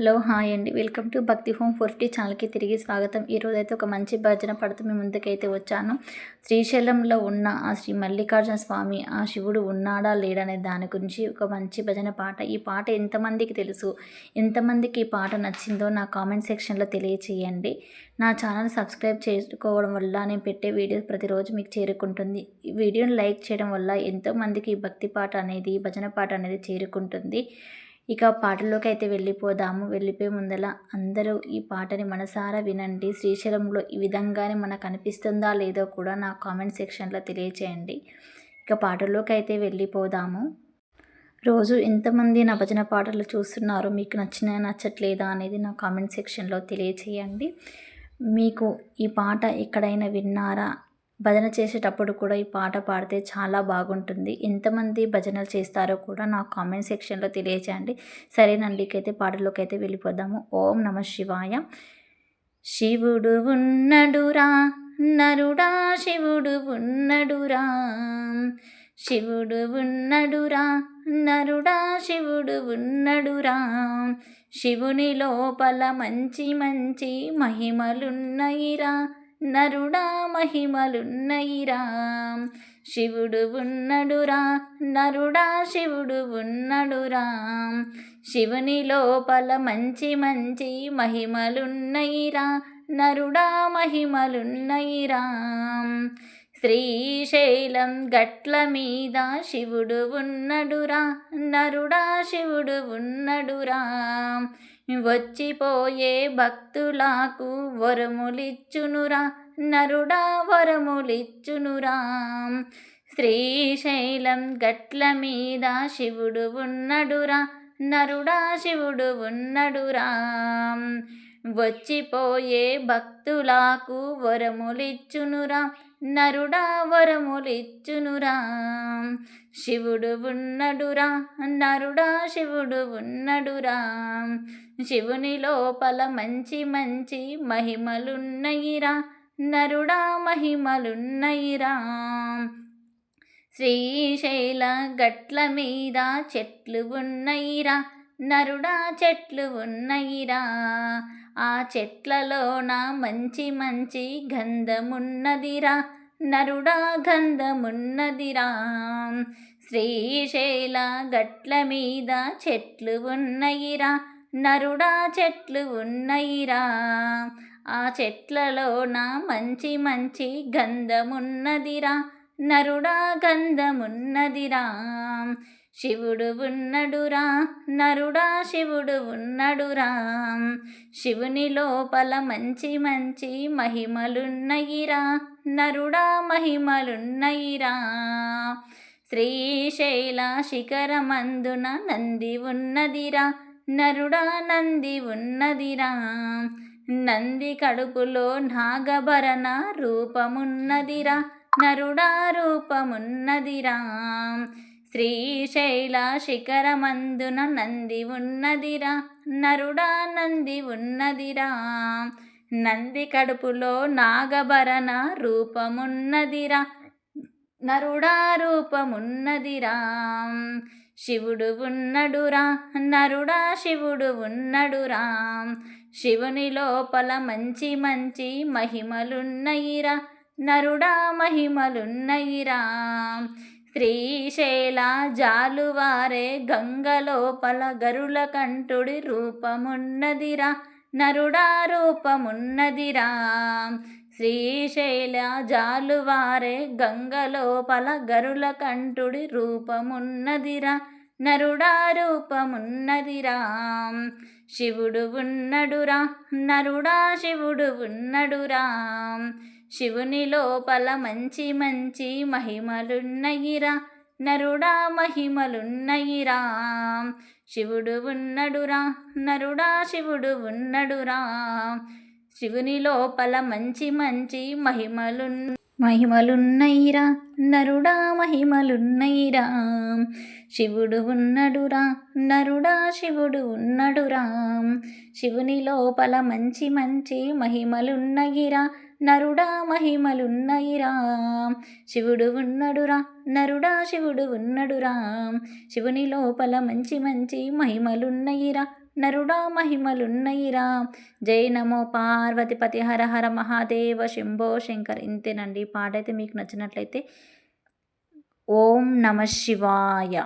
Hello hi అండి. Welcome to Bhakti home fifty ఛానల్కి తిరిగి స్వాగతం. ఈరోజు అయితే ఒక మంచి భజన పడుతూ మీ ముందుకైతే వచ్చాను. శ్రీశైలంలో ఉన్న ఆ శ్రీ మల్లికార్జున స్వామి ఆ శివుడు ఉన్నాడా లేడనే దాని గురించి ఒక మంచి భజన పాట. ఈ పాట ఎంతమందికి తెలుసు? ఎంతమందికి ఈ పాట నచ్చిందో నా కామెంట్ సెక్షన్లో తెలియచేయండి. నా ఛానల్ సబ్స్క్రైబ్ చేసుకోవడం వల్ల నేను పెట్టే వీడియోస్ ప్రతిరోజు మీకు చేరుకుంటుంది. ఈ వీడియోని లైక్ చేయడం వల్ల ఎంతోమందికి ఈ భక్తి పాట అనేది భజన పాట అనేది చేరుకుంటుంది. ఇక పాటల్లోకి అయితే వెళ్ళిపోదాము. వెళ్ళిపోయే ముందల అందరూ ఈ పాటని మనసారా వినండి. శ్రీశైలంలో ఈ విధంగానే మనకు అనిపిస్తుందా లేదో కూడా నా కామెంట్ సెక్షన్లో తెలియచేయండి. ఇక పాటల్లోకి అయితే వెళ్ళిపోదాము. రోజు ఎంతమంది నా భజన పాటలు చూస్తున్నారు మీకు నచ్చిన నచ్చట్లేదా అనేది నా కామెంట్ సెక్షన్లో తెలియచేయండి. మీకు ఈ పాట ఎక్కడైనా విన్నారా? భజన చేసేటప్పుడు కూడా ఈ పాట పాడితే చాలా బాగుంటుంది. ఎంతమంది భజనలు చేస్తారో కూడా నా కామెంట్ సెక్షన్లో తెలియచేయండి. సరేనండి అయితే పాటలోకి అయితే వెళ్ళిపోదాము. ఓం నమ శివాయ. శివుడు ఉన్నడురా నరుడా శివుడు ఉన్నడురా. శివుడు ఉన్నడురా నరుడా శివుడు ఉన్నడురా. శివుని లోపల మంచి మంచి మహిమలున్నయిరా. నరుడా మహిమలున్నయిరా. శివుడు ఉన్నడురా నరుడా శివుడు ఉన్నడురా. శివుని లోపల మంచి మంచి మహిమలున్నయిరా నరుడా మహిమలున్నయిరా. శ్రీశైలం గట్ల మీద శివుడు ఉన్నడురా నరుడా శివుడు ఉన్నడురా. వచ్చిపోయే భక్తులకు వరములిచ్చునురా నరుడా వరములిచ్చునురా. శ్రీశైలం గట్ల మీద శివుడు ఉన్నడురా నరుడా శివుడు ఉన్నడురా. వచ్చిపోయే భక్తులకు వరములిచ్చునురా నరుడా వరములిచ్చునురా. శివుడు ఉన్నడురా నరుడా శివుడు ఉన్నడురా. శివుని లోపల మంచి మంచి మహిమలున్నయిరా నరుడా మహిమలున్నయిరా. శ్రీశైల గట్ల మీద చెట్లు ఉన్నయిరా నరుడా చెట్లు ఉన్నయిరా. ఆ చెట్లలోన మంచి మంచి గంధమున్నదిరా నరుడా గంధమున్నదిరా. శ్రీశైల గట్ల మీద చెట్లు ఉన్నయిరా నరుడా చెట్లు ఉన్నయిరా. ఆ చెట్లలోన మంచి మంచి గంధమున్నదిరా నరుడా గంధమున్నదిరా. శివుడు ఉన్నడురా నరుడా శివుడు ఉన్నడురా. శివుని లోపల మంచి మంచి మహిమలున్నయిరా నరుడా మహిమలున్నయిరా. శ్రీశైల శిఖరమందున నంది ఉన్నదిరా నరుడా నంది ఉన్నదిరా. నంది కడుపులో నాగభరణ రూపమున్నదిరా నరుడా రూపమున్నదిరా. శ్రీశైల శిఖరమందున నంది ఉన్నదిరా నరుడా నంది ఉన్నదిరా. నంది కడుపులో నాగభరణ రూపమున్నదిరా నరుడా రూపమున్నదిరా. శివుడు ఉన్నడురా నరుడా శివుడు ఉన్నడురా. శివుని లోపల మంచి మంచి మహిమలున్నయిరా నరుడా మహిమలున్నయిరా. శ్రీశైల జాలువారే గంగలోపల గరుల కంఠుడి రూపమున్నదిరా నరుడా రూపమున్నదిరా. శ్రీశైల జాలువారే గంగలోపల గరుల కంఠుడి రూపమున్నదిరా నరుడా రూపమున్నదిరా. శివుడు ఉన్నడురా నరుడా శివుడు ఉన్నడురా. శివుని లోపల మంచి మంచి మహిమలున్నయిరా. నరుడా మహిమలున్నయిరా. శివుడు ఉన్నడురా నరుడా శివుడు ఉన్నడురా. శివుని లోపల మంచి మంచి మహిమలు మహిమలున్నయిరా నరుడా మహిమలున్నైరా శివుడు ఉన్నడురా నరుడా శివుడు ఉన్నడురా. శివుని లోపల మంచి మంచి మహిమలున్నయిరా నరుడా మహిమలున్నయిరా. శివుడు ఉన్నడురా నరుడా శివుడు ఉన్నడురా. శివుని లోపల మంచి మంచి మహిమలున్నయిరా నరుడా మహిమలున్నయిరా. జై నమో పార్వతిపతి హర హర మహాదేవ శంభో శంకర్. ఇంతేనండి పాటైతే పాట అయితే మీకు నచ్చినట్లయితే ఓం నమ శివాయ.